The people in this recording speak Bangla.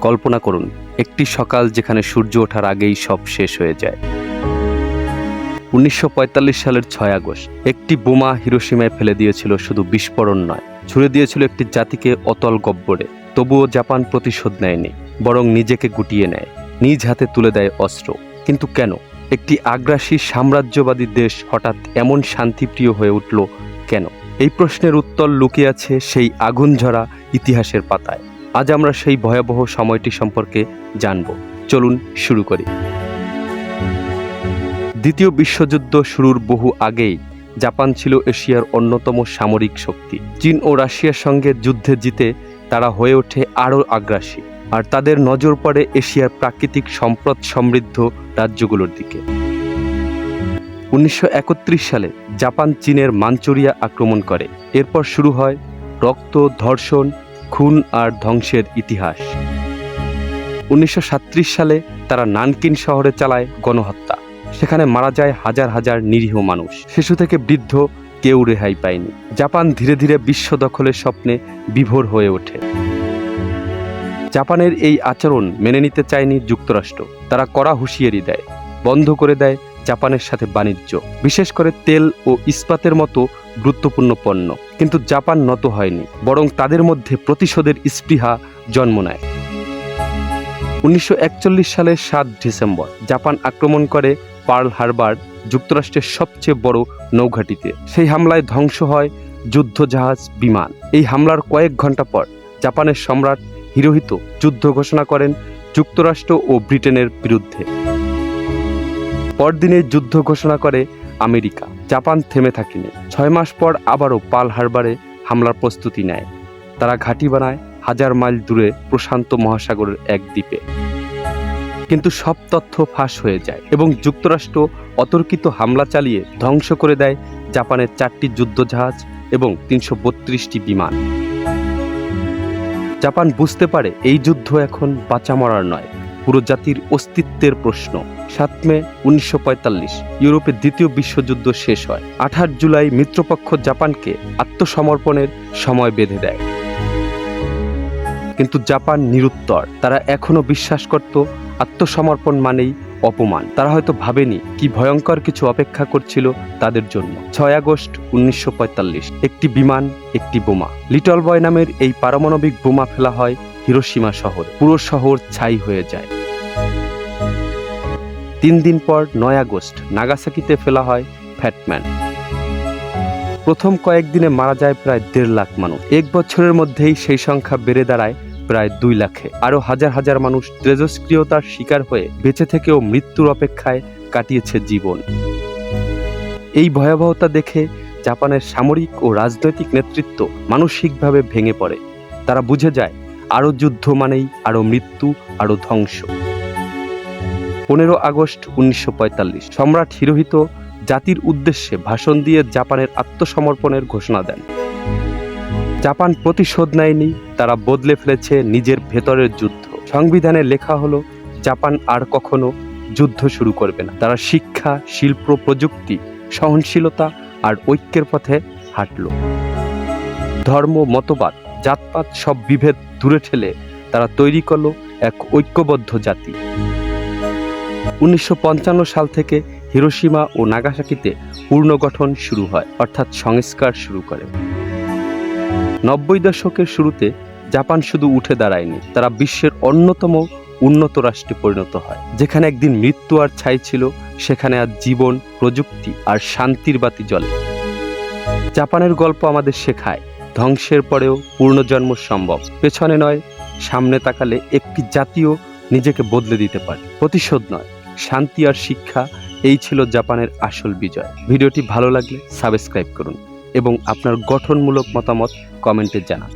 কল্পনা করুন, একটি সকাল যেখানে সূর্য ওঠার আগেই সব শেষ হয়ে যায়। উনিশশো পঁয়তাল্লিশ সালের ছয় আগস্ট, একটি বোমা হিরোসীমায় ফেলে দিয়েছিল, শুধু বিস্ফোরণ নয়, ছুড়ে দিয়েছিল একটি জাতিকে অতল গব্বরে, তবুও জাপান প্রতিশোধ নেয়নি, বরং নিজেকে গুটিয়ে নেয়, নিজ হাতে তুলে দেয় অস্ত্র। কিন্তু কেন? একটি আগ্রাসী সাম্রাজ্যবাদী দেশ হঠাৎ এমন শান্তিপ্রিয় হয়ে উঠল কেন? এই প্রশ্নের উত্তর লুকিয়ে আছে সেই আগুন ঝরা ইতিহাসের পাতায়। আজ আমরা সেই ভয়াবহ সময়টি সম্পর্কে জানব। চলুন শুরু করি। দ্বিতীয় বিশ্বযুদ্ধ শুরুর বহু আগেই জাপান ছিল এশিয়ার অন্যতম সামরিক শক্তি। চীন ও রাশিয়ার সঙ্গে যুদ্ধে জিতে তারা হয়ে ওঠে আরও আগ্রাসী। আর তাদের নজর পড়ে এশিয়ার প্রাকৃতিক সম্পদ সমৃদ্ধ রাজ্যগুলোর দিকে। উনিশশো একত্রিশ সালে জাপান চীনের মাঞ্চুরিয়া আক্রমণ করে। এরপর শুরু হয় রক্ত, ধর্ষণ, খুন আর ধ্বংসের ইতিহাস। উনিশশো সালে তারা নানকিন শহরে চালায় গণহত্যা। সেখানে মারা যায় হাজার হাজার নিরীহ মানুষ। শিশু থেকে বৃদ্ধ কেউ রেহাই পায়নি। জাপান ধীরে ধীরে বিশ্ব দখলের স্বপ্নে বিভোর হয়ে ওঠে। জাপানের এই আচরণ মেনে নিতে চায়নি যুক্তরাষ্ট্র। তারা কড়া হুঁশিয়ারি দেয়, বন্ধ করে দেয় জাপানের সাথে বাণিজ্য। বিশেষ করে তেল ও ইস্পাতের মতো গুরুত্বপূর্ণ পণ্য। কিন্তু জাপান নত হয়নি, বরং তাদের মধ্যে প্রতিশোধের স্পৃহা জন্ম নেয়। উনিশশো একচল্লিশ সালের সাত ডিসেম্বর, জাপান আক্রমণ করে পার্ল হারবার, যুক্তরাষ্ট্রের সবচেয়ে বড় নৌঘাটিতে। সেই হামলায় ধ্বংস হয় যুদ্ধজাহাজ বিমান। এই হামলার কয়েক ঘণ্টা পর জাপানের সম্রাট হিরোহিত যুদ্ধ ঘোষণা করেন যুক্তরাষ্ট্র ও ব্রিটেনের বিরুদ্ধে। পরদিনে যুদ্ধ ঘোষণা করে আমেরিকা। জাপান থেমে থাকেনি। ছয় মাস পর আবারও পাল হারবারে হামলার প্রস্তুতি নেয়। তারা ঘাঁটি বানায় হাজার মাইল দূরে প্রশান্ত মহাসাগরের এক দ্বীপে। কিন্তু সব তথ্য ফাঁস হয়ে যায় এবং যুক্তরাষ্ট্র অতর্কিত হামলা চালিয়ে ধ্বংস করে দেয় জাপানের চারটি যুদ্ধজাহাজ এবং তিনশো বত্রিশটি বিমান। জাপান বুঝতে পারে এই যুদ্ধ এখন বাঁচা মরার নয়, পুরো জাতির অস্তিত্বের প্রশ্ন। সাত মে উনিশশো পঁয়তাল্লিশ, ইউরোপের দ্বিতীয় বিশ্বযুদ্ধ শেষ হয়। আঠাশ জুলাই মিত্রপক্ষ জাপানকে আত্মসমর্পণের সময় বেঁধে দেয়। কিন্তু জাপান নিরুত্তর। তারা এখনও বিশ্বাস করত, আত্মসমর্পণ মানেই অপমান। তারা হয়তো ভাবেনি কি ভয়ঙ্কর কিছু অপেক্ষা করছিল তাদের জন্য। ছয় আগস্ট উনিশশো পঁয়তাল্লিশ, একটি বিমান, একটি বোমা। লিটল বয় নামের এই পারমাণবিক বোমা ফেলা হয় হিরোসীমা শহর। পুরো শহর ছাই হয়ে যায়। তিন দিন পর নয় আগস্ট নাগাসাকিতে ফেলা হয় ফ্যাটম্যান। প্রথম কয়েকদিনে মারা যায় প্রায় দেড় লাখ মানুষ। এক বছরের মধ্যেই সেই সংখ্যা বেড়ে দাঁড়ায় প্রায় দুই লাখে। আরও হাজার হাজার মানুষ তেজস্ক্রিয়তার শিকার হয়ে বেঁচে থেকেও মৃত্যুর অপেক্ষায় কাটিয়েছে জীবন। এই ভয়াবহতা দেখে জাপানের সামরিক ও রাজনৈতিক নেতৃত্ব মানসিকভাবে ভেঙে পড়ে। তারা বুঝে যায়, আরও যুদ্ধ মানেই আরও মৃত্যু, আরও ধ্বংস। পনেরো আগস্ট উনিশশো পঁয়তাল্লিশ। সম্রাট হিরোহিত জাতির উদ্দেশ্যে ভাষণ দিয়ে জাপানের আত্মসমর্পণের ঘোষণা দেন। জাপান প্রতিশোধ নেয়নি, তারা বদলে ফেলেছে নিজের ভেতরের যুদ্ধ। সংবিধানে লেখা হলো, জাপান আর কখনো যুদ্ধ শুরু করবে না। তারা শিক্ষা, শিল্প, প্রযুক্তি, সহনশীলতা আর ঐক্যের পথে হাঁটল। ধর্ম, মতবাদ, জাতপাত সব বিভেদ দূরে ঠেলে তারা তৈরি করল এক ঐক্যবদ্ধ জাতি। উনিশশো পঞ্চান্ন সাল থেকে হিরোসীমা ও নাগাসাকিতে পুনর্গঠন শুরু হয়, অর্থাৎ সংস্কার শুরু করে। নব্বই দশকের শুরুতে জাপান শুধু উঠে দাঁড়ায়নি, তারা বিশ্বের অন্যতম উন্নত রাষ্ট্রে পরিণত হয়। যেখানে একদিন মৃত্যু আর ছাই ছিল, সেখানে আজ জীবন, প্রযুক্তি আর শান্তির বাতি জ্বলে। জাপানের গল্প আমাদের শেখায়, ধ্বংসের পরেও পূর্ণজন্ম সম্ভব, পেছনে নয়, সামনে তাকালে একটি জাতীয় নিজেকে বদলে দিতে পারে। প্রতিশোধ নয়, শান্তি আর শিক্ষা, এই ছিল জাপানের আসল বিজয়। ভিডিওটি ভালো লাগলে সাবস্ক্রাইব করুন এবং আপনার গঠনমূলক মতামত কমেন্টে জানান।